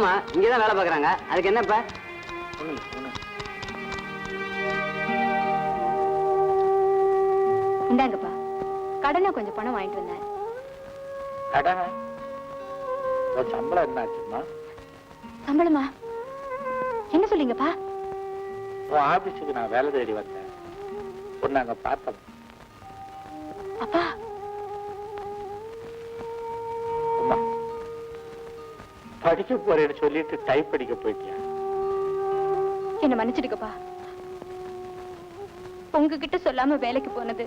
ஆமா இங்கதான் வேலை பாக்குறாங்க அதுக்கு என்னப்பா? இந்தாங்கப்பா கடனை கொஞ்சம் பணம் வாங்கிட்டு வந்தேன். கடனை? உன் சம்பளம் என்ன ஆச்சுமா சம்பளமா? என்ன சொல்றீங்கப்பா? உன் ஆபீஸுக்கு நான் வேலை தேடி வந்தேன். அங்க அப்பா படிக்க போறேன்னு சொல்லிட்டு டைப் படிக்க போயிட்டியா? என்ன மன்னிச்சிடுங்கப்பா. உங்ககிட்ட சொல்லாம வேலைக்கு போனது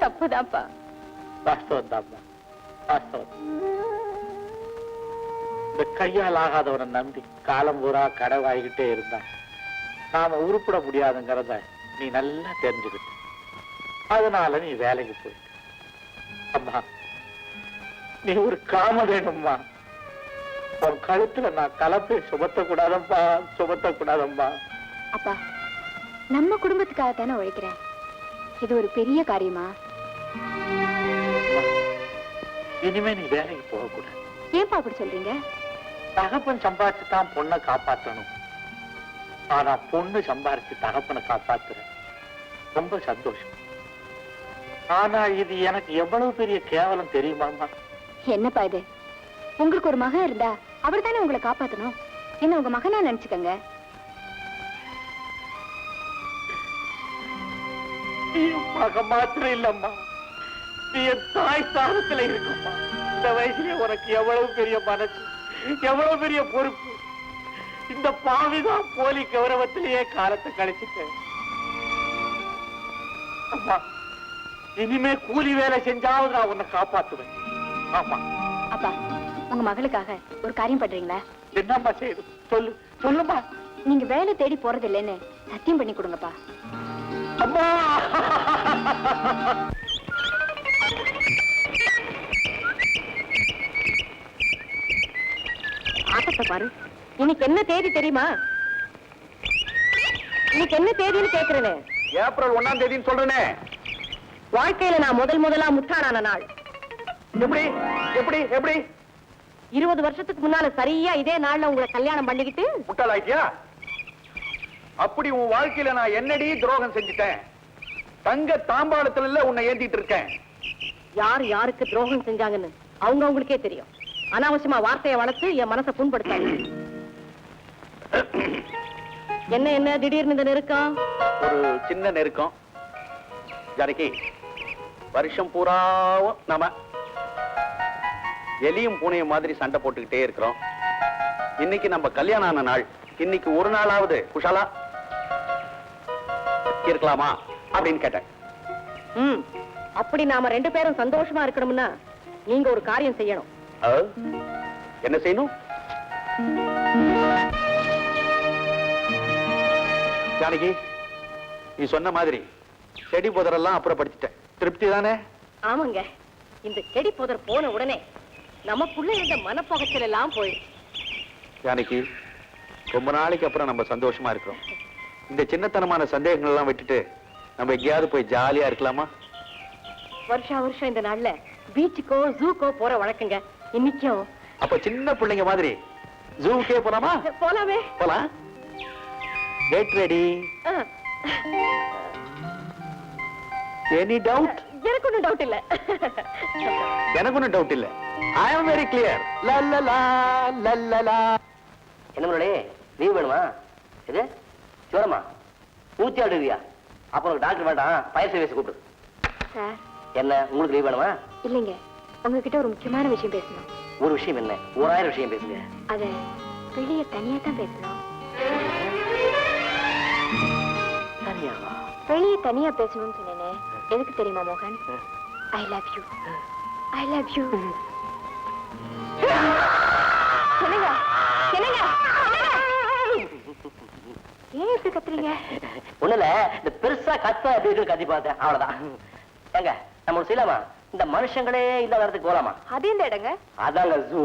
தப்புதான்ப்பா. வாஸ்தவம் தான்மா வாஸ்தவம் இந்த கையால் ஆகாதவனை நம்பி காலம் பூரா கடை வாங்கிக்கிட்டே இருந்தா நாம உருப்பிட முடியாதுங்கிறத நீ நல்லா தெரிஞ்சுக்கிட்ட அதனால நீ வேலைக்கு போயிட்ட. அம்மா நீ ஒரு காம வேணும்மா உன் கழுத்துல நான் கலப்பை சுமத்த கூடாதம்மா சுமத்த கூடாதம்மா அப்பா நம்ம குடும்பத்துக்காக தானே உழைக்கிறேன். இது ஒரு பெரிய காரியமா? இனிமே நீ வேலைக்கு போகக்கூடாது. ஏன்பா அப்படி சொல்றீங்க? தகப்பன் சம்பாரிச்சு தான் பொண்ணை காப்பாத்தணும். ஆனா பொண்ணு சம்பாரிச்சு தகப்பனை காப்பாத்துற ரொம்ப சந்தோஷம். ஆனா இது எனக்கு எவ்வளவு பெரிய கேவலம் தெரியுமாமா என்னப்பா இது? உங்களுக்கு ஒரு மகன் இருந்தா அவர் தானே உங்களை காப்பாத்தணும்? என்ன உங்க மகனா நினைச்சுக்கங்க. மகன் மாத்திரம் இல்லம்மா. நீ என் தாய் ஸ்தானத்துல இருக்கும்மா. இந்த வயசுல உனக்கு எவ்வளவு பெரிய மனசு எவ்வளவு பெரிய பொறுப்பு. இந்த பாவிதான் போலி கௌரவத்திலேயே காலத்தை கழிச்சுட்டேன் அம்மா இனிமே கூலி வேலை செஞ்சாவது நான் உன்னை காப்பாத்துவேன். ஆமா. அப்பா. உங்க மகளுக்காக ஒரு காரியம் பண்றீங்களா? என்னம்மா செய்யுது சொல்லு. சொல்லுமா நீங்க வேலை தேடி போறது இல்லைன்னு சத்தியம் பண்ணி கொடுங்கப்பா. அம்மா! ஆட்டத்தை பாரு. இன்னைக்கு என்ன தேதி தெரியுமா? இன்னைக்கு என்ன தேதின்னு கேக்குறேன். ஏப்ரல் ஒண்ணாம் தேதின்னு சொல்றேனே. வாழ்க்கையில நான் முதல் முதலா முட்டாளான நாள். எப்படி? எப்படி? எப்படி? இருபது வருஷத்துக்கு முன்னால சரியா இதே நாள்ல உங்களை கல்யாணம் பண்ணிக்கிட்டு? முட்டாளாயிட்டியா? அப்படி உன் வாழ்க்கையில நான் என்னடி துரோகம் செஞ்சுட்டேன்? தங்க தாம்பாளத்துல இல்ல உன்னை ஏந்திட்டு இருக்கேன். யார் யாருக்கு துரோகம் செஞ்சாங்கன்னு அவங்க அவங்களுக்கே தெரியும். அனாவசியமா வார்த்தையை வளர்த்து என் மனசை புண்படுத்தாங்க என்ன என்ன திடீர்னு இந்த நெருக்கம்? ஒரு சின்ன நெருக்கம். ஜானகி வருஷம் பூராவும் நாம எலியும் பூனையும் மாதிரி சண்டை போட்டுக்கிட்டே இருக்கிறோம். இன்னைக்கு நம்ம கல்யாணம் ஆன நாள். இன்னைக்கு ஒரு நாளாவது குஷாலா? இருக்கலாமா? அப்படின்னு கேட்டேன். ம் அப்படி நாம ரெண்டு பேரும் சந்தோஷமா இருக்கணும்னா நீங்க ஒரு காரியம் செய்யணும்? என்ன செய்யணும்? ஜானகி நீ சொன்ன மாதிரி செடி புதரெல்லாம் அப்புறப்படுத்திட்டேன் திருப்தி தானே? ஆமாங்க. இந்த செடி புதர் போன உடனே நமக்குள்ள இருந்த மனப்பகச்சல் எல்லாம் போயிடுச்சு ஜானகி ரொம்ப நாளைக்கு அப்புறம் நம்ம சந்தோஷமா இருக்கிறோம். இந்த சின்னத்தனமான சந்தேகங்கள் எல்லாம் விட்டுட்டு நம்ம எங்கேயாவது போய் ஜாலியா இருக்கலாமா? வருஷா வருஷம் இந்த நாள்ல பீச்சுக்கோ ஜூக்கோ போற வழக்கங்க. இன்னைக்கும். அப்ப சின்ன பிள்ளைங்க மாதிரி ஜூவுக்கே போலாமா? போலாமே. போலாம். Get ready. எனி டவுட் எனக்கு ஒண்ணும் டவுட் இல்ல. எனக்கு ஒன்றும் டவுட் இல்ல. ஐ ஆம் வெரி கிளியர் லல்லலா லல்லலா என்ன முன்னாடி லீவ் வேணுமா? இது சிவரமா ஊத்தி ஆடுவியா அப்ப உனக்கு டாக்டர் வேண்டாம் பயர் சர்வீஸ் கூப்பிடு. சார். என்ன உங்களுக்கு லீவ் வேணுமா? இல்லைங்க. உங்ககிட்ட ஒரு முக்கியமான விஷயம் பேசணும். ஒரு விஷயம் என்ன? ஓராயிரம் விஷயம் பேசுங்க. அத வெளியே தனியா தான் பேசணும். வெளியே தனியா பேசணும்னு சொன்னேனே. எதுக்கு தெரியுமா மோகன்? I love you I love you ஒண்ணுல இந்த பெருசா கத்த எப்படி இருக்குன்னு கத்தி பார்த்தேன். அவ்வளவுதான். ஏங்க நம்ம செய்யலாமா இந்த மனுஷங்களே இல்லாத இடத்துக்கு போலாமா? அது இந்த இடங்க? அதாங்க ஜூ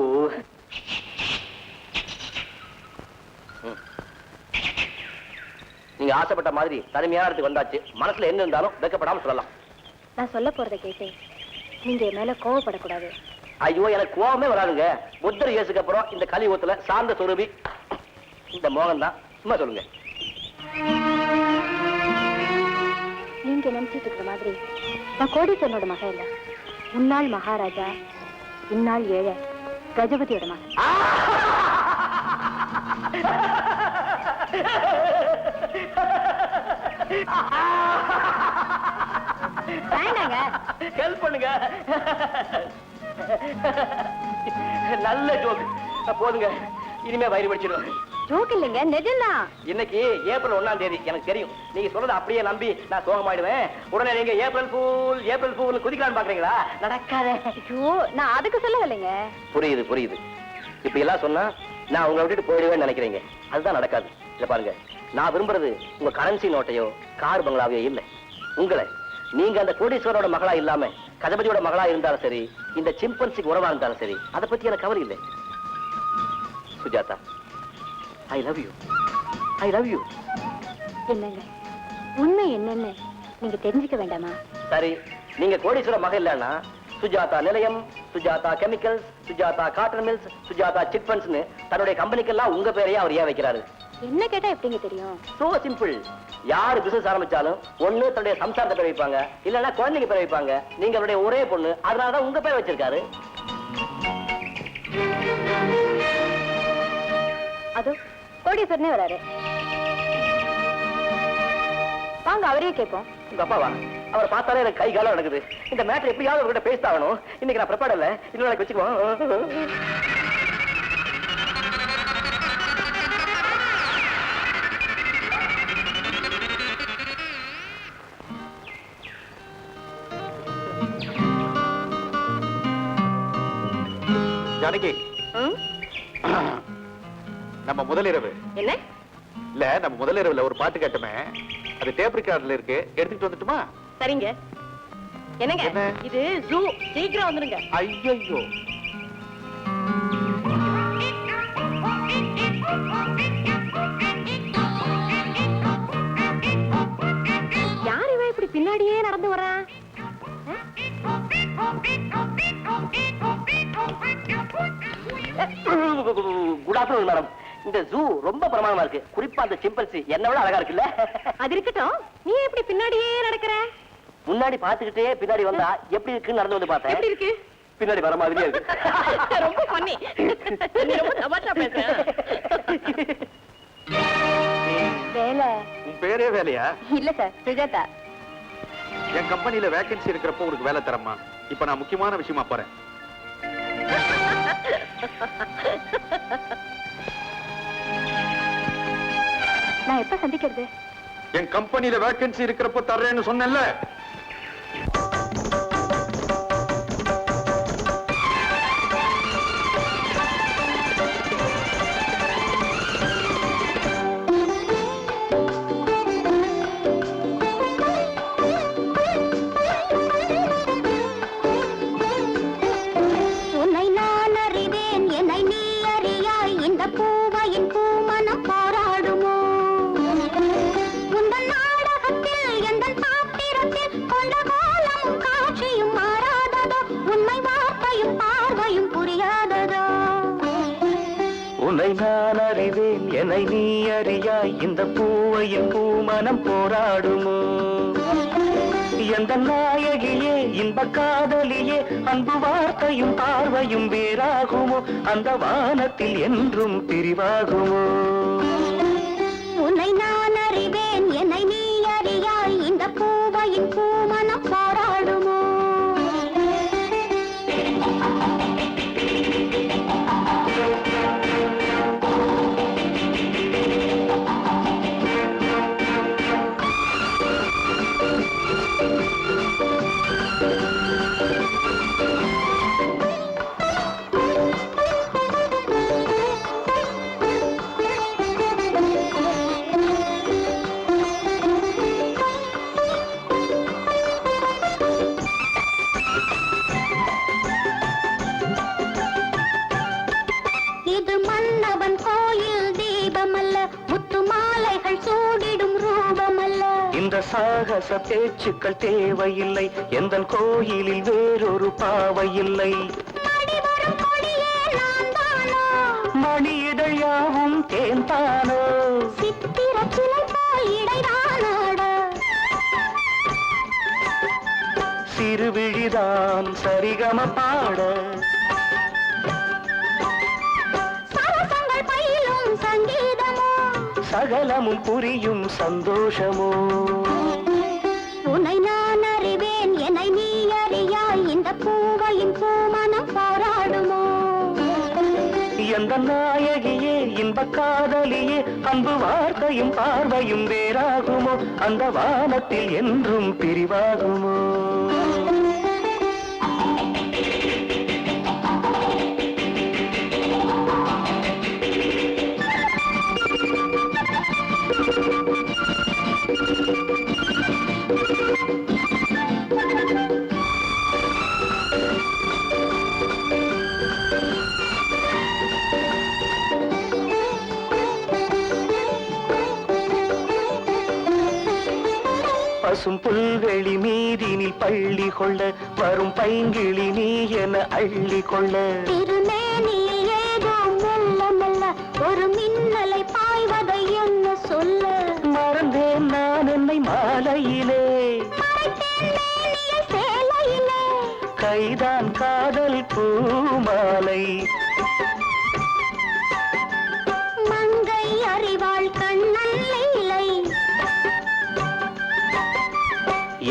நீங்க ஆசைப்பட்ட மாதிரி தனிமையான இடத்துக்கு வந்தாச்சு. மனசுல என்ன இருந்தாலும் வெக்கப்படாம சொல்லலாம். நான் சொல்ல போறத கேட்டு நீங்க என் மேல கோவப்படக்கூடாது. ஐயோ எனக்கு கோவமே வராதுங்க. புத்தர் இயேசுக்கு அப்புறம் இந்த கலியுகத்துல சார்ந்த சொரூபி இந்த மோகன் தான் சும்மா சொல்லுங்க. நீங்க நினைச்சிட்டு இருக்கிற மாதிரி. நான் கோடீஸ்வரனோட மகன் இல்ல. முன்னாள் மகாராஜா இந்நாள் ஏழை கஜபதியோட மகன். வேண்டாங்க. ஹெல்ப் பண்ணுங்க. நல்ல ஜோக் போதுங்க. இனிமே வயிறு படிச்சிடும் ஜோக் இல்லைங்க நிஜம்தான். இன்னைக்கு ஏப்ரல் ஒண்ணாம் தேதி எனக்கு தெரியும். நீங்க சொல்றத அப்படியே நம்பி நான் சோகமாயிடுவேன். உடனே நீங்க ஏப்ரல் ஃபூல் ஏப்ரல் ஃபூல் குதிக்கலாம்னு பாக்குறீங்களா? நடக்காத. ஐயோ நான் அதுக்கு சொல்லவில்லைங்க. புரியுது புரியுது. இப்ப எல்லாம் சொன்னா நான் உங்களை விட்டுட்டு போயிடுவேன்னு நினைக்கிறீங்க. அதுதான் நடக்காது. இத பாருங்க. நான் விரும்புறது உங்க கரன்சி நோட்டையோ கார் பங்களாவையோ இல்ல. உங்களை நீங்க அந்த கோடீஸ்வரோட மகளா இல்லாம கஜபதியோட மகளா இருந்தாலும் சரி இந்த சிம்பன்சிக்கு உறவா இருந்தாலும் சரி அதை பத்தி எனக்கு கவலை இல்லை. Sujatha I love you I love you என்னங்க? உண்மை என்னன்னு நீங்க தெரிஞ்சுக்க வேண்டாமா? சரி நீங்க கோடீஸ்வர மக இல்லைன்னா சுஜாதா நிலையம் Sujatha chemicals Sujatha cotton mills Sujatha chit ஃபண்ட்ஸ்னு தன்னுடைய கம்பெனிக்கெல்லாம் உங்க பேரையே அவர் ஏன் வைக்கிறாரு. என்ன கேட்டா எப்படிங்க தெரியும்? சோ சிம்பிள் யார் பிசினஸ் ஆரம்பிச்சாலும் ஒண்ணு தன்னுடைய சம்சாரத்தை பேர் வைப்பாங்க. இல்லைன்னா குழந்தைங்க பேர் வைப்பாங்க. நீங்க அவருடைய ஒரே பொண்ணு. அதனாலதான் உங்க பேர் வச்சிருக்காரு. அதோ கோடீஸ்வரனே வராரு. வாங்க அவரே கேட்போம். உங்க அப்பாவா அவரை பார்த்தாலே எனக்கு கை காலம் நடக்குது இந்த மேட்டர் எப்படியாவது அவர்கிட்ட பேசிட்டாகணும் இன்னைக்கு நான் ப்ரிப்பேர்ட் இல்ல இன்னொரு நாளைக்கு வச்சுக்குவோம். ஜானகி. நம்ம முதலிரவு. என்ன? இல்ல நம்ம முதலிரவுல ஒரு பாட்டு கேட்டோமே. அது டேப் ரெக்கார்ட்ல இருக்கு. எடுத்துட்டு வந்துட்டுமா? சரிங்க. என்னங்க? என்ன? இது ஜூ. சீக்கிரம் வந்துருங்க. ஐயோ யார் இவன் இப்படி பின்னாடியே நடந்து வரா குட் ஆஃப்டர்நூன் மேடம். இந்த ஜூ ரொம்ப பிரமாதமா இருக்கு. குறிப்பா அந்த சிம்பன்சி என்ன விட அழகா இருக்குல்ல? அது இருக்கட்டும். நீ எப்படி பின்னாடியே நடக்கிற? முன்னாடி பாத்துக்கிட்டே பின்னாடி வந்தா எப்படி இருக்குன்னு நடந்து வந்து பார்த்தேன். எப்படி இருக்கு? பின்னாடி வர மாதிரியே இருக்கு. ரொம்ப பண்ணி நீ ரொம்ப தமாஷா பேசுற. வேலை. உன் பேரே வேலையா? இல்ல சார் சுஜாதா. என் கம்பெனில வேகன்சி இருக்கிறப்போ உனக்கு வேலை தரமா இப்ப நான் முக்கியமான விஷயமா போறேன். நான் எப்ப சந்திக்கிறது? என் கம்பெனியில வேகன்சி இருக்கிறப்ப தர்றேன்னு சொன்னேன்ல. உன்னை நான் அறிவேன். என்னை நீ அறியாய். இந்த பூவையின் பூமனம் போராடுமோ? எந்த நாயகியே இன்ப காதலியே அன்பு வார்த்தையும் பார்வையும் வேறாகுமோ? அந்த வானத்தில் என்றும் பிரிவாகுமோ? சாகச பேச்சுக்கள் தேவையில்லை. எந்த கோயிலில் வேறொரு பாவையில்லை. மணி இதழ் யாவும் தேன்தானோ சிறுவிழிதான் சரிகம பாட. சகலமும் புரியும் சந்தோஷமோ? நாயகியே இன்ப காதலியே அன்பு வார்த்தையும் பார்வையும் வேறாகுமோ? அந்த வானத்தில் என்றும் பிரிவாகுமோ? பசும் புல்வெளி மீதினில் பள்ளி கொள்ள வரும் பைங்கிளி நீ என அள்ளி கொள்ள. திருமேனியில் ஏதோ மெல்ல மெல்ல ஒரு மின்னலை பாய்வதை என்ன சொல்ல? மறந்தேன் நான் என்னை மாலையிலே. கைதான்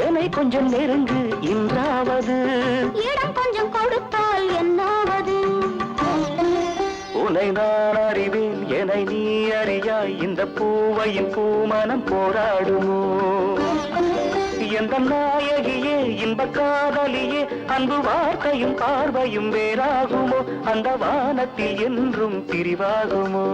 என்னை கொஞ்சம் நெருங்கு இன்றாவது? இடம் கொஞ்சம் கொடுத்தால் என்னாவது? உன்னை நான் அறிவேன் என்னை நீ அறியாய். இந்த பூவையின் பூமனம் போராடுமோ? எந்த நாயகியே இன்ப காதலியே அன்பு வார்த்தையும் பார்வையும் வேறாகுமோ? அந்த வானத்தில் என்றும் பிரிவாகுமோ?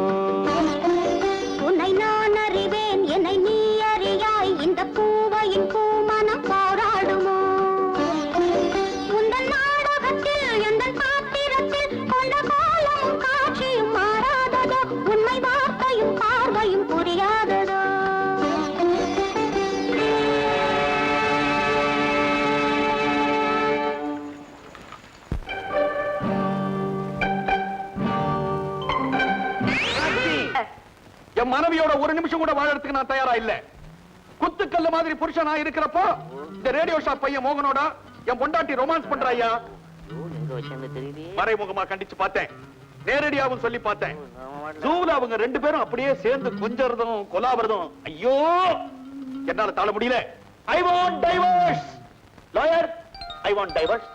என் மனைவியோட ஒரு நிமிஷம் கூட வாழறதுக்கு நான் தயாரா இல்ல. குத்துக்கல்ல மாதிரி புருஷன் நான் இருக்கிறப்போ இந்த ரேடியோ ஷாப் பையன் மோகனோட என் பொண்டாட்டி ரொமான்ஸ் பண்றாயா மறைமுகமா கண்டிச்சு பார்த்தேன். நேரடியாவும் சொல்லி பார்த்தேன். ஜூல அவங்க ரெண்டு பேரும் அப்படியே சேர்ந்து கொஞ்சறதும் கொலாவறதும் ஐயோ என்னால தாழ முடியல. I want divorce lawyer I want divorce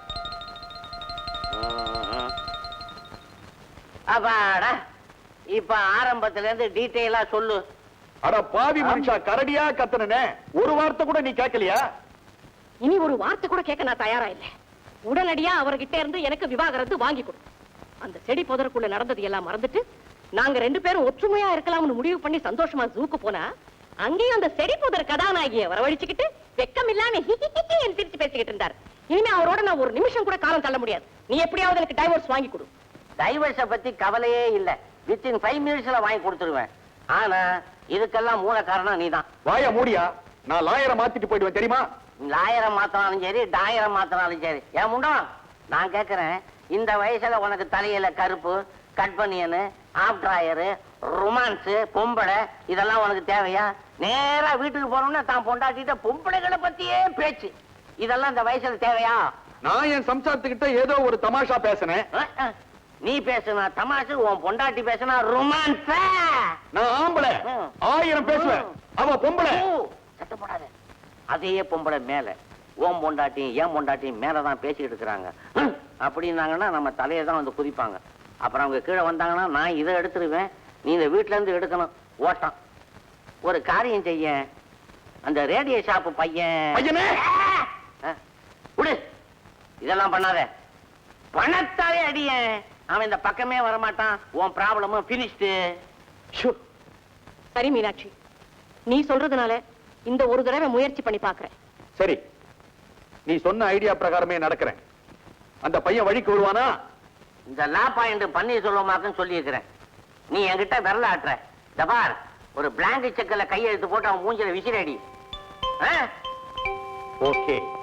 அப்பாடா. இப்ப ஆரம்பத்துல இருந்து டீட்டெயிலா சொல்லு. அட பாவி மனுஷா கரடியா கத்துனனே. ஒரு வார்த்தை கூட நீ கேட்கலையா? இனி ஒரு வார்த்தை கூட கேட்க நான் தயாரா இல்லை. உடனடியா அவர்கிட்ட இருந்து எனக்கு விவாகரத்து வாங்கி கொடு. அந்த செடி புதருக்குள்ள நடந்தது எல்லாம் மறந்துட்டு நாங்க ரெண்டு பேரும் ஒற்றுமையா இருக்கலாம்னு முடிவு பண்ணி சந்தோஷமா ஜூக்கு போனா அங்கேயும் அந்த செடி புதர் கதாநாயகியை வரவழைச்சுக்கிட்டு வெக்கம் இல்லாம சிரிச்சு பேசிக்கிட்டு இருந்தார். இனிமே அவரோட நான் ஒரு நிமிஷம் கூட காலம் தள்ள முடியாது. நீ எப்படியாவது எனக்கு டைவோர்ஸ் வாங்கி கொடு. டைவர்ஸ பத்தி கவலையே இல்ல. வித்தின் ஃபைவ் மினிட்ஸ்ல வாங்கி கொடுத்துருவேன். ஆனா இதுக்கெல்லாம் மூல காரணம் நீதான். வாய மூடியா? நான் லாயரை மாத்திட்டு போயிடுவேன் தெரியுமா? லாயிரம் மாத்தினாலும் சரி டாயிரம் மாத்தினாலும் சரி. ஏன் முண்டா நான் கேக்குறேன். இந்த வயசுல உனக்கு தலையில கருப்பு கட்பனியனு ஆப் டிராயரு ரொமான்ஸ் பொம்பளை இதெல்லாம் உனக்கு தேவையா? நேரா வீட்டுக்கு போனோம்னா தான் பொண்டாட்டிட்ட பொம்பளைகளை பத்தியே பேச்சு. இதெல்லாம் இந்த வயசுல தேவையா? நான் என் சம்சாரத்துக்கிட்ட ஏதோ ஒரு தமாஷா பேசினேன். நீ பேசுனா தமாசு உன் பொண்டாட்டி பேசுனா ரொமான்ஸ்? நான் ஆம்பளை. ஆயிரம் பேசுவேன். அவ பொம்பளை. சத்தப்படாத அதே பொம்பளை மேல. ஓம் பொண்டாட்டியும் ஏன் பொண்டாட்டியும் மேலதான் பேசிட்டு இருக்கிறாங்க. அப்படின்னாங்கன்னா நம்ம தலையை தான் வந்து குதிப்பாங்க. அப்புறம் அவங்க கீழே வந்தாங்கன்னா நான் இதை எடுத்துருவேன். நீ இந்த வீட்ல இருந்து எடுக்கணும். ஓட்டம். ஒரு காரியம் செய்ய. அந்த ரேடியோ ஷாப்பு பையன். விடு. இதெல்லாம் பண்ணாத. பணத்தாலே அடிய அவன் இந்த பக்கமே வரமாட்டான். உன் ப்ராப்ளமும் பினிஷ்டு சரி மீனாட்சி. நீ சொல்றதுனால இந்த ஒரு தடவை முயற்சி பண்ணி பாக்குறேன். சரி. நீ சொன்ன ஐடியா பிரகாரமே நடக்கிறேன். அந்த பையன் வழிக்கு வருவானா இந்த லா பாயிண்ட் பன்னீர்செல்வமாக்குன்னு சொல்லியிருக்கிறேன். நீ என்கிட்ட விரல ஆட்டுற. இந்த பார். ஒரு பிளாங்க் செக்கில் கையெழுத்து போட்டு அவன் மூஞ்சில விசிறடி. ஆ? ஓகே